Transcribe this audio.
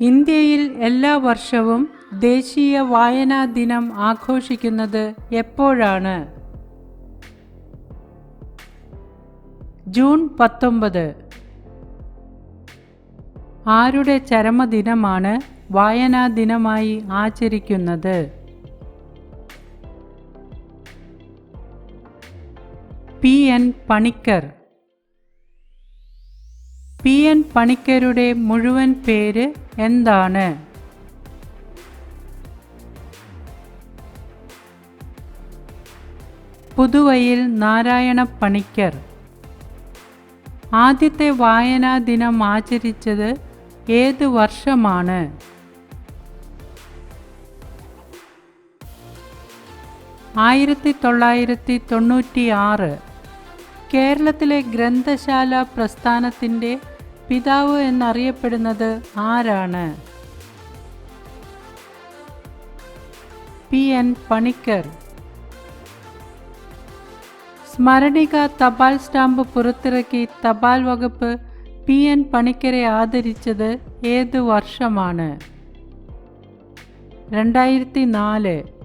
ഇന്ത്യയിൽ എല്ലാ വർഷവും ദേശീയ വായനാ ദിനം ആഘോഷിക്കുന്നത് എപ്പോഴാണ്? ജൂൺ പത്തൊമ്പത്. ആരുടെ ചരമദിനമാണ് വായനാ ദിനമായി ആചരിക്കുന്നത്? P N Panicker. P N പണിക്കരുടെ മുഴുവൻ പേര് എന്താണ്? പുതുവയിൽ നാരായണ പണിക്കർ ആദ്യത്തെ വായനാ ദിനം ആചരിച്ചത് ഏത് വർഷമാണ്? ആയിരത്തി തൊള്ളായിരത്തി തൊണ്ണൂറ്റി ആറ് കേരളത്തിലെ ഗ്രന്ഥശാല പ്രസ്ഥാനത്തിന്റെ പിതാവ് എന്നറിയപ്പെടുന്നത് ആരാണ്? പി. എൻ. പണിക്കർ. സ്മരണിക തപാൽ സ്റ്റാമ്പ് പുറത്തിറക്കി തപാൽ വകുപ്പ് പി. എൻ. പണിക്കരെ ആദരിച്ചത് ഏത് വർഷമാണ്? രണ്ടായിരത്തി നാല്.